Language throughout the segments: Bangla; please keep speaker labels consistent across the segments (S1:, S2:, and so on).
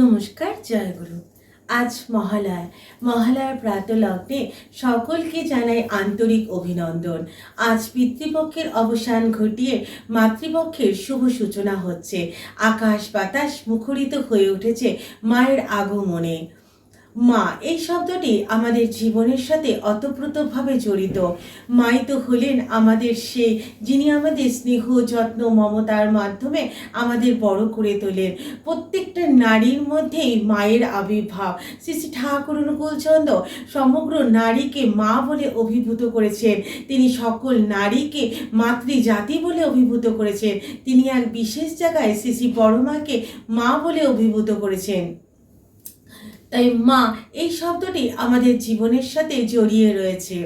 S1: নমস্কার, জয়গুরু। আজ মহালয়া মহালয়ার প্রাতলগ্নে সকলকে জানাই আন্তরিক অভিনন্দন। আজ পিতৃপক্ষের অবসান ঘটিয়ে মাতৃপক্ষের শুভ সূচনা হচ্ছে। আকাশ বাতাস মুখরিত হয়ে উঠেছে মায়ের আগমনে। মা, এই শব্দটি আমাদের জীবনের সাথে অতপ্রতভাবে জড়িত। মাই তো হলেন আমাদের সে, যিনি আমাদের স্নেহ, যত্ন, মমতার মাধ্যমে আমাদের বড় করে তোলেন। প্রত্যেকটা নারীর মধ্যেই মায়ের আবির্ভাব। শ্রী শ্রী ঠাকুর অনুকূলচন্দ্র সমগ্র নারীকে মা বলে অভিভূত করেছেন। তিনি সকল নারীকে মাতৃজাতি বলে অভিভূত করেছেন। তিনি এক বিশেষ জায়গায় শ্রী শ্রী বড়মাকে মা বলে অভিভূত করেছেন। তাই মা এই শব্দটি আমাদের জীবনের সাথে জড়িয়ে রয়েছে।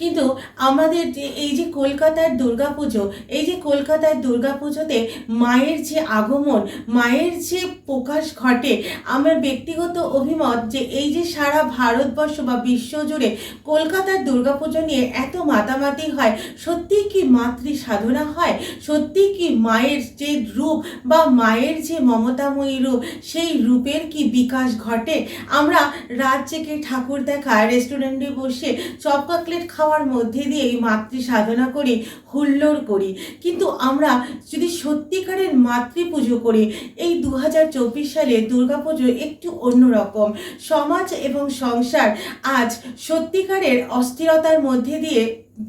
S1: কিন্তু আমাদের যে, এই যে কলকাতার দুর্গাপুজো, এই যে কলকাতার দুর্গাপুজোতে মায়ের যে আগমন, মায়ের যে প্রকাশ ঘটে, আমার ব্যক্তিগত অভিমত যে এই যে সারা ভারতবর্ষ বা বিশ্ব জুড়ে কলকাতার দুর্গাপুজো নিয়ে এত মাতামাতি হয়, সত্যি কি মাতৃ সাধনা হয়? সত্যি কি মায়ের যে রূপ বা মায়ের যে মমতাময়ী রূপ, সেই রূপের কি বিকাশ ঘটে? আমরা রাত জেগে ঠাকুর দেখা রেস্টুরেন্টে বসে চপ কাকলেট খাওয়ার মধ্যে দিয়ে এই মাতৃ সাধনা করি, হুল্লোড় করি। কিন্তু আমরা যদি সত্যিকারের মাতৃ পুজো করি, এই দু হাজার চব্বিশ সালে দুর্গা পুজো একটু অন্যরকম সমাজ এবং সংসার আজ সত্যিকারের অস্থিরতার মধ্যে দিয়ে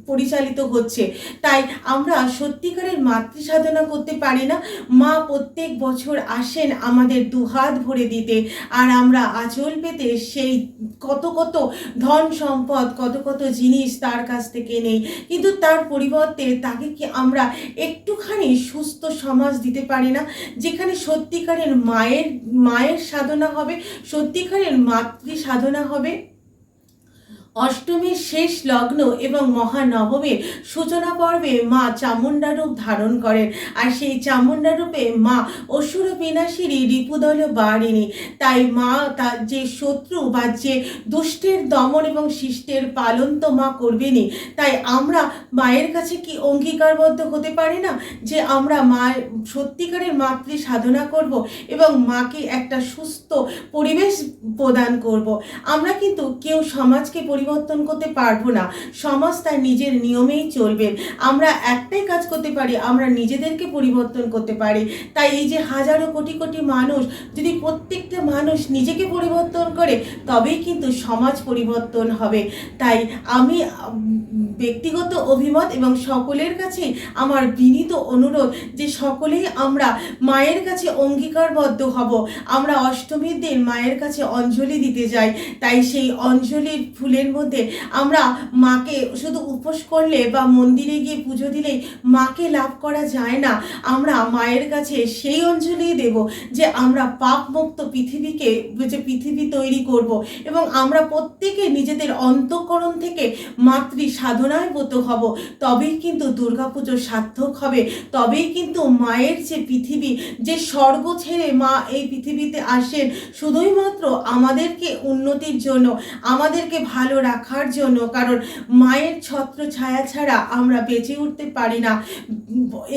S1: পরিচালিত হচ্ছে। তাই আমরা সত্যিকারের মাতৃ সাধনা করতে পারি না। মা প্রত্যেক বছর আসেন আমাদের দুহাত ভরে দিতে আর আমরা আচল পেতে সেই কত কত ধন সম্পদ, কত কত জিনিস তার কাছ থেকে নেই। কিন্তু তার পরিবর্তে তাকে কি আমরা একটুখানি সুস্থ সমাজ দিতে পারি না? যেখানে সত্যিকারের মায়ের মায়ের সাধনা হবে, সত্যিকারের মাতৃ সাধনা হবে? অষ্টমীর শেষ লগ্ন এবং মহানবমীর সূচনা পর্বে মা চামুণ্ডা রূপ ধারণ করেন। আর সেই চামুণ্ডা রূপে মা অসুর বিনাশিনী রিপুদল বাড়িনি তাই মা তার যে শত্রু বা যে দুষ্টের দমন এবং শিষ্টের পালন তো মা করবেনি তাই আমরা মায়ের কাছে কি অঙ্গীকারবদ্ধ হতে পারি না? যে আমরা মা সত্যিকারের মাতৃ সাধনা করব এবং মাকে একটা সুস্থ পরিবেশ প্রদান করব। আমরা কিন্তু কেউ সমাজকে পরিবর্তন করতে পারব না। সমাজ তার নিজের নিয়মেই চলবে। আমরা একটাই কাজ করতে পারি, আমরা নিজেদেরকে পরিবর্তন করতে পারি। তাই এই যে হাজারো কোটি কোটি মানুষ, যদি প্রত্যেকটা মানুষ নিজেকে পরিবর্তন করে, তবেই কিন্তু সমাজ পরিবর্তন হবে। তাই আমি ব্যক্তিগত অভিমত এবং সকলের কাছে আমার বিনীত অনুরোধ যে সকলেই আমরা মায়ের কাছে অঙ্গীকারবদ্ধ হব। আমরা অষ্টমীর দিন মায়ের কাছে অঞ্জলি দিতে যাই। তাই সেই অঞ্জলির ফুলের মধ্যে আমরা মাকে শুধু উপোস করলে বা মন্দিরে গিয়ে পুজো দিলেই মাকে লাভ করা যায় না। আমরা মায়ের কাছে সেই অঞ্জলি দেব যে আমরা পাপ মুক্ত পৃথিবীকে, যে পৃথিবী তৈরি করব এবং আমরা প্রত্যেকে নিজেদের অন্তঃকরণ থেকে মাতৃ সাধনায় ব্রত হব। তবেই কিন্তু দুর্গাপুজো সার্থক হবে। তবেই কিন্তু মায়ের যে পৃথিবী, যে স্বর্গ ছেড়ে মা এই পৃথিবীতে আসেন, শুধুই মাত্র আমাদেরকে উন্নতির জন্য, আমাদেরকে ভালো রাখার জন্য, কারণ মায়ের ছত্র ছায়া ছাড়া আমরা বেঁচে উঠতে পারি না,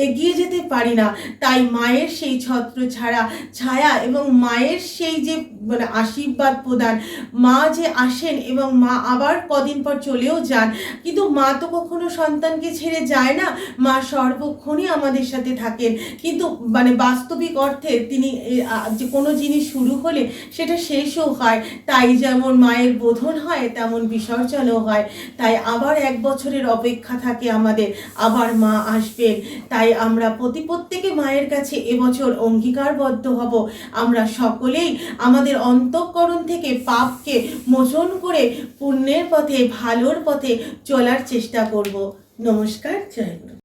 S1: এগিয়ে যেতে পারি না। তাই মায়ের সেই ছত্র ছাড়া, ছায়া এবং মায়ের সেই যে মানে আশীর্বাদ প্রদান। মা যে আসেন এবং মা আবার কদিন পর চলেও যান, কিন্তু মা তো কখনো সন্তানকে ছেড়ে যায় না। মা সর্বক্ষণই আমাদের সাথে থাকেন। কিন্তু মানে বাস্তবিক অর্থে তিনি যে কোনো জিনিস শুরু হলে সেটা শেষও হয়। তাই যেমন মায়ের বোধন হয়, তেমন বিসর্জনও হয়। তাই আবার এক বছরের অপেক্ষা থাকে আমাদের। আবার মা আসবেন। তাই আমরা প্রতি প্রত্যেকে মায়ের কাছে এবছর অঙ্গীকারবদ্ধ হব। আমরা সকলেই আমাদের অন্তঃকরণ থেকে পাপকে মোচন করে পুণ্যের পথে ভালোর পথে চলার চেষ্টা করব। নমস্কার জয়